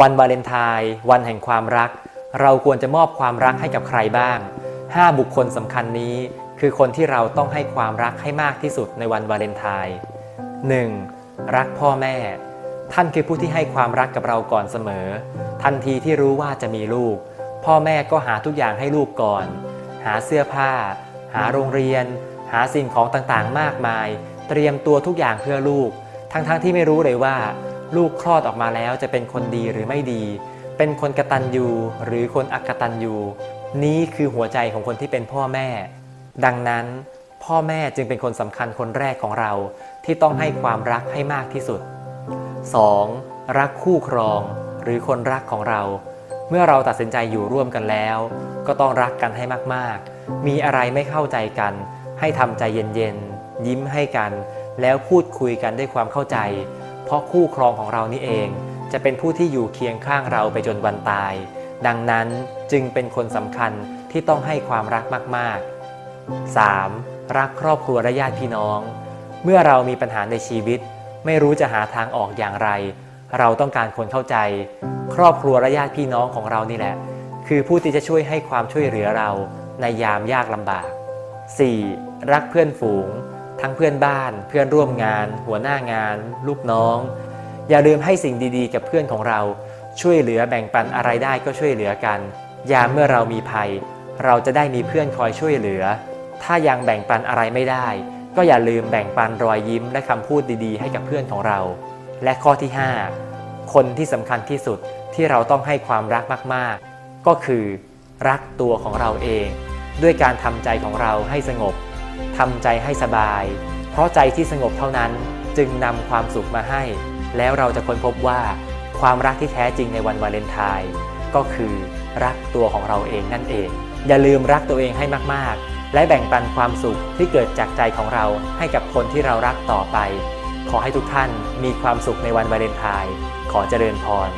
วันวาเลนไทน์วันแห่งความรัก เราควรจะมอบความรักให้กับใครบ้าง 5 บุคคลสำคัญนี้ คือคนที่เราต้องให้ความรักให้มากที่สุดในวันวาเลนไทน์ 1. รักพ่อแม่ ท่านคือผู้ที่ให้ความรักกับเราก่อนเสมอ ทันทีที่รู้ว่าจะมีลูก พ่อแม่ก็หาทุกอย่างให้ลูกก่อน หาเสื้อผ้า หาโรงเรียน หาสิ่งของต่างๆ มากมาย เตรียมตัวทุกอย่างเพื่อลูก ทั้งๆที่ไม่รู้เลยว่า ลูกคลอดออกมาแล้วจะเป็นคนดีหรือไม่ดี เป็นคนกตัญญูหรือคนอักตัญญูนี้คือหัวใจของคนที่เป็นพ่อแม่ ดังนั้น พ่อแม่จึงเป็นคนสำคัญคนแรกของเราที่ต้องให้ความรักให้มากที่สุด 2. รักคู่ครอง หรือคนรักของเรา เมื่อเราตัดสินใจอยู่ร่วมกันแล้ว ก็ต้องรักกันให้มากๆ มีอะไรไม่เข้าใจกัน ให้ทำใจเย็นๆ ยิ้มให้กัน แล้วพูดคุยกันด้วยความเข้าใจ เพราะคู่ครองของเรานี่เอง จะเป็นผู้ที่อยู่เคียงข้างเราไปจนวันตาย ดังนั้นจึงเป็นคนสำคัญที่ต้องให้ความรักมาก ๆ 3. รักครอบครัวและญาติพี่น้อง เมื่อเรามีปัญหาในชีวิต ไม่รู้จะหาทางออกอย่างไร เราต้องการคนเข้าใจ ครอบครัวและญาติพี่น้องของเรานี่แหละ คือผู้ที่จะช่วยให้ความช่วยเหลือเราในยามยากลำบาก 4. รักเพื่อนฝูง ทั้งเพื่อนบ้าน เพื่อนร่วมงาน หัวหน้างาน ลูกน้อง อย่าลืมให้สิ่งดีๆ กับเพื่อนของเรา ช่วยเหลือแบ่งปันอะไรได้ก็ช่วยเหลือกัน ยามเมื่อเรามีภัย เราจะได้มีเพื่อนคอยช่วยเหลือ ถ้ายังแบ่งปันอะไรไม่ได้ ก็อย่าลืมแบ่งปันรอยยิ้มและคำพูดดีๆ ให้กับเพื่อนของเรา และข้อที่ 5 คนที่สำคัญที่สุดที่เราต้องให้ความรักมากๆ ก็คือ รักตัวของเราเอง ด้วยการทำใจของเราให้สงบ ทำใจให้สบาย เพราะใจที่สงบเท่านั้นจึงนำความสุขมาให้ แล้วเราจะค้นพบว่าความรักที่แท้จริงในวันวาเลนไทน์ก็คือรักตัวของเราเองนั่นเอง อย่าลืมรักตัวเองให้มากๆ และแบ่งปันความสุขที่เกิดจากใจของเราให้กับคนที่เรารักต่อไป ขอให้ทุกท่านมีความสุขในวันวาเลนไทน์ขอเจริญพร